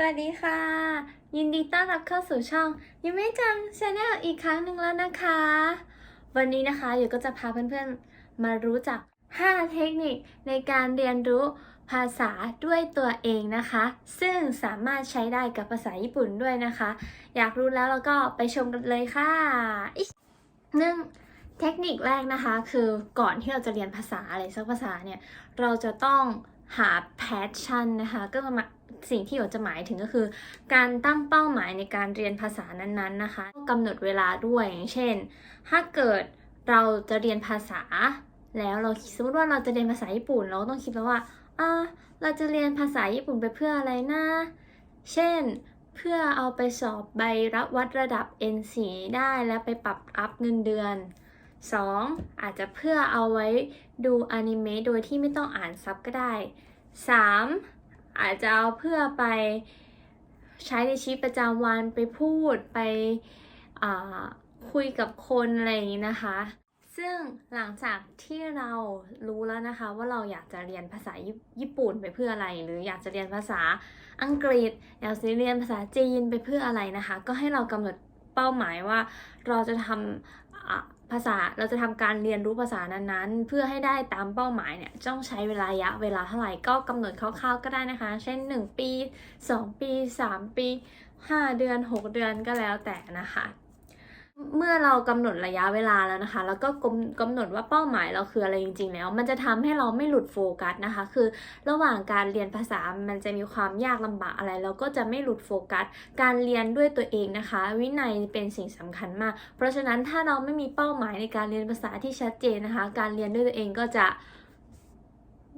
สวัสดีค่ะ ยินดีต้อนรับเข้าสู่ช่องยูเมจังชาแนลอีกครั้งหนึ่งแล้วนะคะ วันนี้นะคะอยู่ก็จะพาเพื่อนๆมารู้จัก 5 เทคนิคในการเรียนรู้ภาษาด้วยตัวเองนะคะ ซึ่งสามารถใช้ได้กับภาษาญี่ปุ่นด้วยนะคะ อยากรู้แล้วเราก็ไปชมกันเลยค่ะหนึ่งเทคนิคแรกนะคะคือก่อนที่เราจะเรียนภาษาอะไรสักภาษาเนี่ย เราจะต้องหา passion นะคะ ก็มา สิ่งที่เราจะหมายถึงก็คือ การตั้งเป้าหมายในการเรียนภาษานั้นๆนะคะกำหนดเวลาด้วยอย่างเช่น ถ้าเกิดเราจะเรียนภาษา แล้วเราสมมติว่าเราจะเรียนภาษาญี่ปุ่น เราต้องคิดแล้วว่าอ่าเราจะเรียนภาษาญี่ปุ่นไปเพื่ออะไรนะเช่นเพื่อเอาไปสอบใบรับวัดระดับ N4 ได้แล้วไปปรับอัพเงินเดือน 2. อาจจะเพื่อเอาไว้ดูอนิเมะโดยที่ไม่ต้องอ่านซับก็ได้ 3. อาจจะเอาเพื่อไปใช้ในชีวิตประจำวันไปพูดไปคุยกับคนอะไรอย่างนี้นะคะ ซึ่งหลังจากที่เรารู้แล้วนะคะ ว่าเราอยากจะเรียนภาษาญี่ปุ่นไปเพื่ออะไร หรืออยากจะเรียนภาษาอังกฤษ อยากจะเรียนภาษาจีนไปเพื่ออะไรนะคะ ก็ให้เรากำหนดเป้าหมายว่าเราจะทำ ภาษาเราจะทำการเรียนรู้ภาษานั้นๆ เพื่อให้ได้ตามเป้าหมายเนี่ยต้องใช้เวลาระยะเวลาเท่าไหร่ก็กำหนดคร่าวๆก็ได้นะคะ เช่น 1 ปี 2 ปี 3 ปี 5 เดือน 6 เดือนก็แล้วแต่นะคะ เมื่อเรากำหนดระยะเวลาแล้วนะคะ แล้วก็กำกำหนดว่าเป้าหมายเราคืออะไรจริงๆแล้ว มันจะทำให้เราไม่หลุดโฟกัสนะคะ คือระหว่างการเรียนภาษามันจะมีความยากลำบากอะไร เราก็จะไม่หลุดโฟกัส การเรียนด้วยตัวเองนะคะ วินัยเป็นสิ่งสำคัญมาก เพราะฉะนั้นถ้าเราไม่มีเป้าหมายในการเรียนภาษาที่ชัดเจนนะคะ การเรียนด้วยตัวเองก็จะ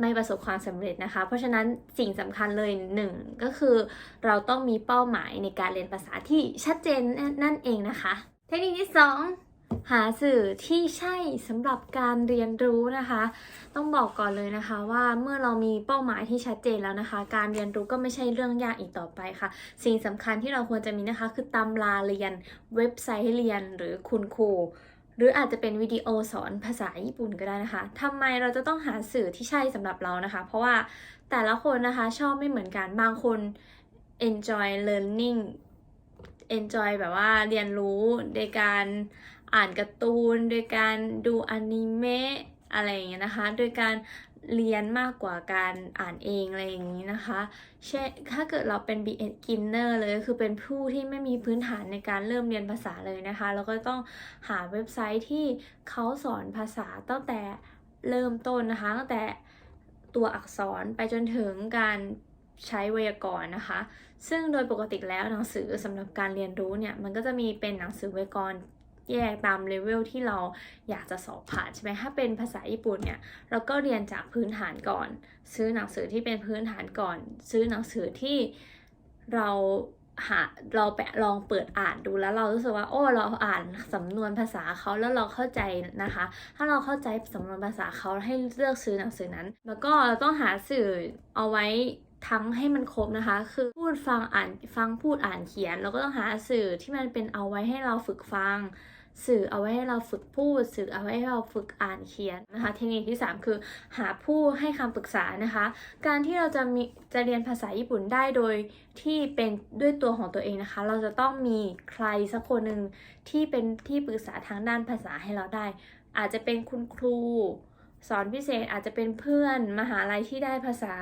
ไม่ประสบความสำเร็จนะคะ เพราะฉะนั้นสิ่งสำคัญเลยหนึ่งก็คือเราต้องมีเป้าหมายในการเรียนภาษาที่ชัดเจนนั่นเองนะคะ เทคนิคที่สองหาสื่อที่ใช่สำหรับการเรียนรู้นะคะ ต้องบอกก่อนเลยนะคะว่าเมื่อเรามีเป้าหมายที่ชัดเจนแล้วนะคะ การเรียนรู้ก็ไม่ใช่เรื่องยากอีกต่อไปค่ะ สิ่งสำคัญที่เราควรจะมีนะคะ คือตำราเรียนเว็บไซต์ให้เรียนหรือคุณครูหรืออาจจะเป็นวิดีโอสอนภาษาญี่ปุ่นก็ได้นะคะทำไมเราจะต้องหาสื่อที่ใช่สำหรับเรานะคะ เพราะว่าแต่ละคนนะคะชอบไม่เหมือนกัน บางคน enjoy learning enjoy แบบว่าเรียนรู้โดยการอ่านการ์ตูน โดยการดูอนิเมะอะไรอย่างเงี้ยนะคะ โดยการเรียนมากกว่าการอ่านเองอะไรอย่างนี้นะคะเช่นถ้าเกิดเราเป็น beginner เลยคือเป็นผู้ที่ไม่มีพื้นฐานในการเริ่มเรียนภาษาเลยนะคะ เราก็ต้องหาเว็บไซต์ที่เขาสอนภาษาตั้งแต่เริ่มต้นนะคะ ตั้งแต่ตัวอักษรไปจนถึงการ ใช้ไวยากรณ์นะคะ ซึ่งโดยปกติแล้วหนังสือสำหรับการเรียนรู้เนี่ยมันก็จะมีเป็นหนังสือไวยากรณ์แยกตามเลเวลที่เราอยากจะสอบผ่านใช่ไหมถ้าเป็นภาษาญี่ปุ่นเนี่ยเราก็เรียนจากพื้นฐานก่อน ซื้อหนังสือที่เป็นพื้นฐานก่อน ซื้อหนังสือที่เราหาเราไปลองเปิดอ่านดูแล้วเรารู้สึกว่าโอ้เราอ่านสำนวนภาษาเขาแล้วเราเข้าใจนะคะ ถ้าเราเข้าใจสำนวนภาษาเขาให้เลือกซื้อหนังสือนั้น แล้วก็เราต้องหาสื่อเอาไว้ ทั้งให้มันครบนะคะ คือพูดฟังอ่านฟังพูดอ่านเขียนเราก็ต้องหาสื่อที่มันเป็นเอาไว้ให้เราฝึกฟัง สื่อเอาไว้ให้เราฝึกพูด สื่อเอาไว้ให้เราฝึกอ่านเขียนนะคะ เทคนิคที่ 3 คือหาผู้ให้คำปรึกษานะคะ การที่เราจะมีจะเรียนภาษาญี่ปุ่นได้โดยที่เป็นด้วยตัวของตัวเองนะคะ เราจะต้องมีใครสักคนหนึ่งที่เป็นที่ปรึกษาทางด้านภาษาให้เราได้ อาจจะเป็นคุณครู สอนพิเศษอาจจะเป็นเพื่อนมหาลัยที่ได้ภาษา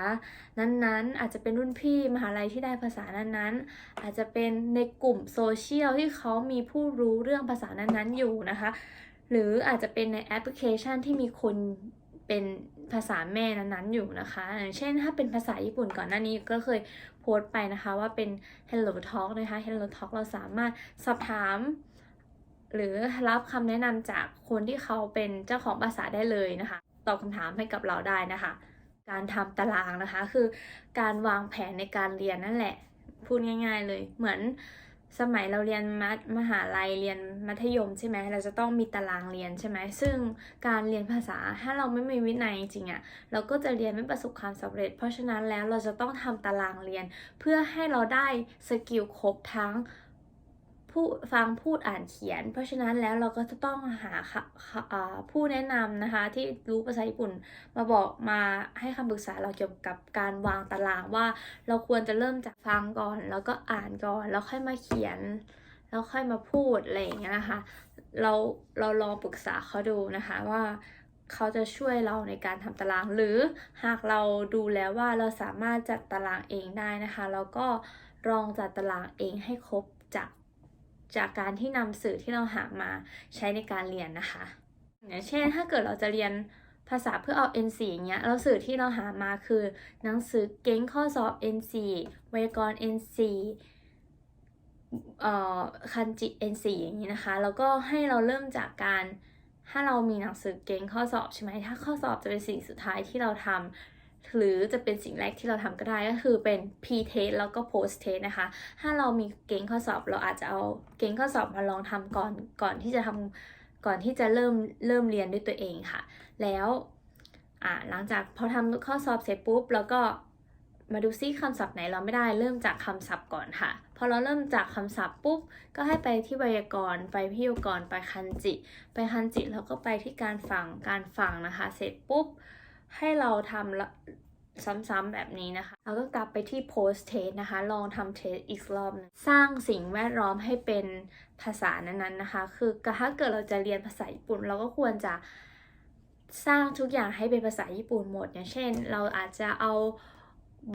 นั้นๆ อาจจะเป็นรุ่นพี่มหาลัยที่ได้ภาษานั้นๆ อาจจะเป็นในกลุ่มโซเชียลที่เขามีผู้รู้เรื่องภาษานั้นๆอยู่นะคะ หรืออาจจะเป็นในแอปพลิเคชันที่มีคนเป็นภาษาแม่นั้นๆอยู่นะคะ อย่างเช่นถ้าเป็นภาษาญี่ปุ่นก่อนหน้านี้ก็เคยโพสต์ไปนะคะว่าเป็น Hello Talk นะคะ Hello Talk เราสามารถสอบถาม หรือรับคำแนะนำจากคนที่เขาเป็นเจ้าของภาษาได้เลยนะคะ ตอบคำถามให้กับเราได้นะคะ การทำตารางนะคะ คือการวางแผนในการเรียนนั่นแหละ พูดง่าย ๆ เลยเหมือนสมัยเราเรียนมัธมหาลัยเรียนมัธยมใช่ไหมเราจะต้องมีตารางเรียนใช่ไหมซึ่งการเรียนภาษาถ้าเราไม่มีวินัยจริงอะ่ะเราก็จะเรียนไม่ประสบความสำเร็จ เพราะฉะนั้นแล้วเราจะต้องทำตารางเรียน เพื่อให้เราได้สกิลครบทั้ง พูดฟังพูดอ่านเขียน เพราะฉะนั้นแล้วเราก็จะต้องหาผู้แนะนำนะคะ ที่รู้ภาษาญี่ปุ่นมาบอกมาให้คำปรึกษาเราเกี่ยวกับการวางตารางว่าเราควรจะเริ่มจากฟังก่อน แล้วก็อ่านก่อน แล้วค่อยมาเขียน แล้วค่อยมาพูดอะไรอย่างเงี้ยนะคะ เราเราลองปรึกษาเขาดูนะคะว่าเขาจะช่วยเราในการทำตาราง หรือหากเราดูแล้วว่าเราสามารถจัดตารางเองได้นะคะแล้วก็ลองจัดตารางเองให้ครบจาก จากการที่นำสื่อที่เราหามาใช้ในการเรียนนะคะอย่างเช่น ถ้าเกิดเราจะเรียนภาษาเพื่อเอา N4 อย่างเงี้ยเราสื่อที่เราหามาคือ หนังสือเก่งข้อสอบ N4 ไวยากรณ์ N4 เอ่อคันจิ N4 อย่างนี้นะคะ แล้วก็ให้เราเริ่มจากการถ้าเรามีหนังสือเก่งข้อสอบใช่ไหมถ้าข้อสอบจะเป็นสิ่งสุดท้ายที่เราทำ หรือจะเป็นสิ่งแรกที่เราทำก็ได้ก็คือเป็น pre test แล้วก็ post test นะคะ ถ้าเรามีเก่งข้อสอบเราอาจจะเอาเก่งข้อสอบมาลองทำก่อนก่อนที่จะทำก่อนที่จะเริ่มเริ่มเรียนด้วยตัวเองค่ะ แล้วอ่าหลังจากพอทำข้อสอบเสร็จปุ๊บแล้วก็มาดูซิคำศัพท์ไหนเราไม่ได้เริ่มจากคำศัพท์ก่อนค่ะ พอเราเริ่มจากคำศัพท์ปุ๊บก็ให้ไปที่ไวยากรณ์ไปพิโยกรณ์ไปคันจิ ไปคันจิแล้วก็ไปที่การฟังการฟังนะคะ เสร็จปุ๊บ ให้เราทำซ้ำๆแบบนี้นะคะ แล้วก็กลับไปที่ post test นะคะ ลองทำ test อีกรอบหนึงสร้างสิ่งแวดล้อมให้เป็นภาษานั้นๆนะคะ คือถ้าเกิดเราจะเรียนภาษาญี่ปุ่น เราก็ควรจะสร้างทุกอย่างให้เป็นภาษาญี่ปุ่นหมด อย่างเช่น เราอาจจะเอา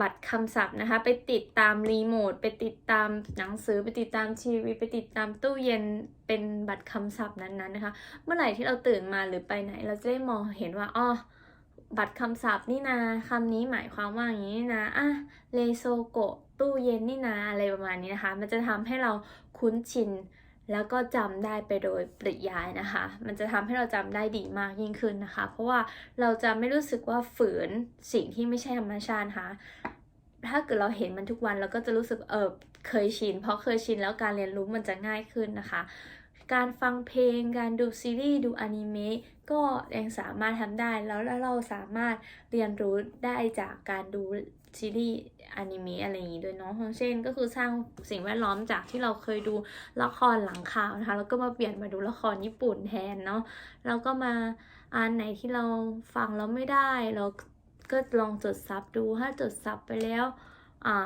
บัตรคำศัพท์นะคะ ไปติดตามรีโมทไปติดตามหนังสือไปติดตามทีวีไปติดตามตู้เย็นเป็นบัตรคำศัพท์นั้นๆนะคะ เมื่อไหร่ที่เราตื่นมาหรือไปไหน เราจะได้มองเห็นว่าอ๋อ บัตรคำศัพท์นี่นาคำนี้หมายความว่าอย่างนี้นี่นะอะเลโซโกะตู้เย็นนี่นาอะไรประมาณนี้นะคะ มันจะทำให้เราคุ้นชิน แล้วก็จำได้ไปโดยปริยายนะคะ มันจะทำให้เราจำได้ดีมากยิ่งขึ้นนะคะ เพราะว่าเราจะไม่รู้สึกว่าฝืนสิ่งที่ไม่ใช่ธรรมชาตินะคะ ถ้าเกิดเราเห็นมันทุกวันเราก็จะรู้สึกเออเคยชิน เพราะเคยชินแล้วการเรียนรู้มันจะง่ายขึ้นนะคะ การฟังเพลง การดูซีรีส์ดูอนิเมะก็ยังสามารถทำได้แล้วแล้วเราสามารถเรียนรู้ได้จากการดูซีรีส์อนิเมะอะไรอย่างนี้ด้วยเนาะเช่น ก็คือสร้างสิ่งแวดล้อมจากที่เราเคยดูละครหลังข่าวนะคะแล้วก็มาเปลี่ยนมาดูละครญี่ปุ่นแทนเนาะแล้วก็มาอันไหนที่เราฟังแล้วไม่ได้เราก็ลองจดซับดูถ้าจดซับไปแล้วอ่า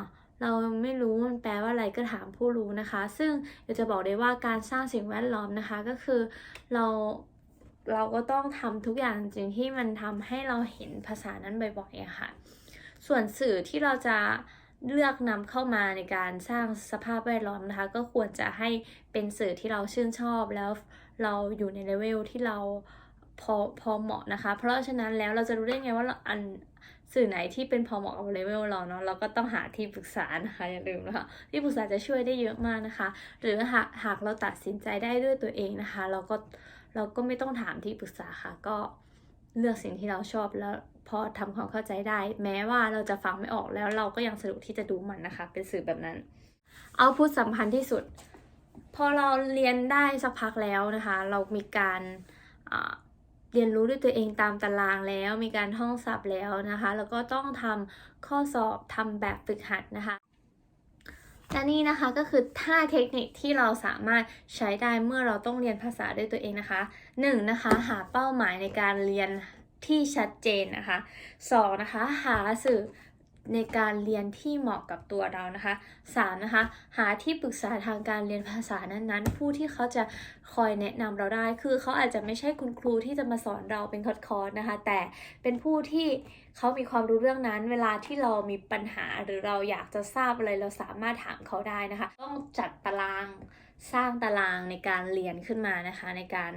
เราไม่รู้มันแปลว่าอะไรก็ถามผู้รู้นะคะ ซึ่งเดี๋ยวจะบอกได้ว่าการสร้างสิ่งแวดล้อมนะคะ ก็คือเราเราก็ต้องทำทุกอย่างจริงที่มันทำให้เราเห็นภาษานั้นบ่อยๆอะค่ะ ส่วนสื่อที่เราจะเลือกนำเข้ามาในการสร้างสภาพแวดล้อมนะคะ ก็ควรจะให้เป็นสื่อที่เราชื่นชอบแล้วเราอยู่ในเลเวลที่เราพอพอเหมาะนะคะ เพราะฉะนั้นแล้วเราจะรู้ได้ไงว่าอัน สื่อไหนที่เป็นพอเหมาะกับเลเวลเราเนาะเราก็ต้องหาที่ปรึกษานะคะอย่าลืมนะคะที่ปรึกษาจะช่วยได้เยอะมากนะคะ หรือหากหากเราตัดสินใจได้ด้วยตัวเองนะคะ เราก็เราก็ไม่ต้องถามที่ปรึกษาค่ะก็เลือกสิ่งที่เราชอบแล้วพอทำความเข้าใจได้ แม้ว่าเราจะฟังไม่ออกแล้วเราก็ยังสะดวกที่จะดูมันนะคะ เป็นสื่อแบบนั้น เอาพุทสำคัญที่สุด พอเราเรียนได้สักพักแล้วนะคะ เรามีการ เรียนรู้ด้วยตัวเองตามตารางแล้ว มีการท่องศัพท์แล้วนะคะ แล้วก็ต้องทำข้อสอบทำแบบฝึกหัดนะคะและนี่นะคะก็คือท่าเทคนิคที่เราสามารถใช้ได้เมื่อเราต้องเรียนภาษาด้วยตัวเองนะคะ 1. นะคะหาเป้าหมายในการเรียนที่ชัดเจนนะคะ 2. นะคะหาสื่อ ในการเรียนที่เหมาะกับตัวเรานะคะ 3. นะคะ หาที่ปรึกษาทางการเรียนภาษานั้นๆ ผู้ที่เขาจะคอยแนะนำเราได้ คือเขาอาจจะไม่ใช่คุณครูที่จะมาสอนเราเป็นคอร์สนะคะ แต่เป็นผู้ที่เขามีความรู้เรื่องนั้น เวลาที่เรามีปัญหาหรือเราอยากจะทราบอะไรเราสามารถถามเขาได้นะคะ ต้องจัดตารางสร้างตารางในการเรียนขึ้นมานะคะในการ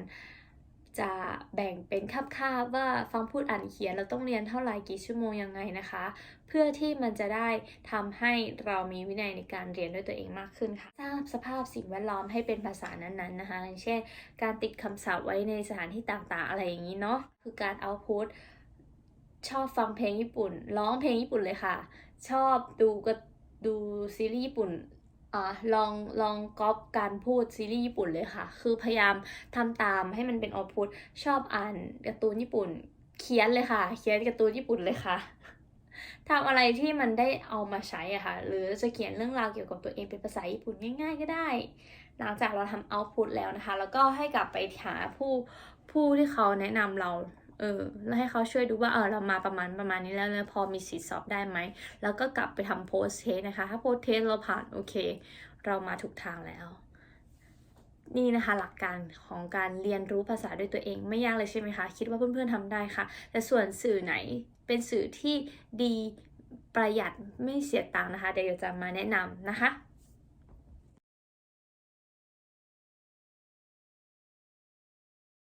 จะแบ่งเป็นคาบๆว่าฟังพูดอ่านเขียนเราต้องเรียนเท่าไหร่กี่ชั่วโมงยังไงนะคะ เพื่อที่มันจะได้ทำให้เรามีวินัยในการเรียนด้วยตัวเองมากขึ้นค่ะสร้างสภาพสิ่งแวดล้อมให้เป็นภาษานั้นๆนะคะอย่างเช่น การติดคำศัพท์ไว้ในสถานที่ต่างๆ อะไรอย่างนี้เนาะคือการเอาพุทชอบฟังเพลงญี่ปุ่น ร้องเพลงญี่ปุ่นเลยค่ะ ชอบดูก็ดูซีรีส์ญี่ปุ่น ลองลองก๊อปการพูดซีรีส์ญี่ปุ่นเลยค่ะ คือพยายามทำตามให้มันเป็นออพุทชอบอ่านการ์ตูนญี่ปุ่น เขียนเลยค่ะ เขียนการ์ตูนญี่ปุ่นเลยค่ะทำอะไรที่มันได้เอามาใช้อะค่ะ หรือจะเขียนเรื่องราวเกี่ยวกับตัวเองเป็นภาษาญี่ปุ่นง่าย ๆ ก็ได้ หลังจากเราทำเอาต์พุตแล้วนะคะ แล้วก็ให้กลับไปหาผู้ผู้ที่เขาแนะนำเรา เออแล้วให้เขาช่วยดูว่าเออเรามาประมาณประมาณนี้แล้วแล้วพอมีสิทธิ์สอบได้ไหม แล้วก็กลับไปทำโพสเทสนะคะ ถ้าโพสเทสเราผ่านโอเค เรามาถูกทางแล้ว นี่นะคะหลักการของการเรียนรู้ภาษาด้วยตัวเองไม่ยากเลยใช่ไหมคะ คิดว่าเพื่อนๆทำได้ค่ะ แต่ส่วนสื่อไหนเป็นสื่อที่ดีประหยัดไม่เสียตังค์นะคะ เดี๋ยวจะมาแนะนำนะคะ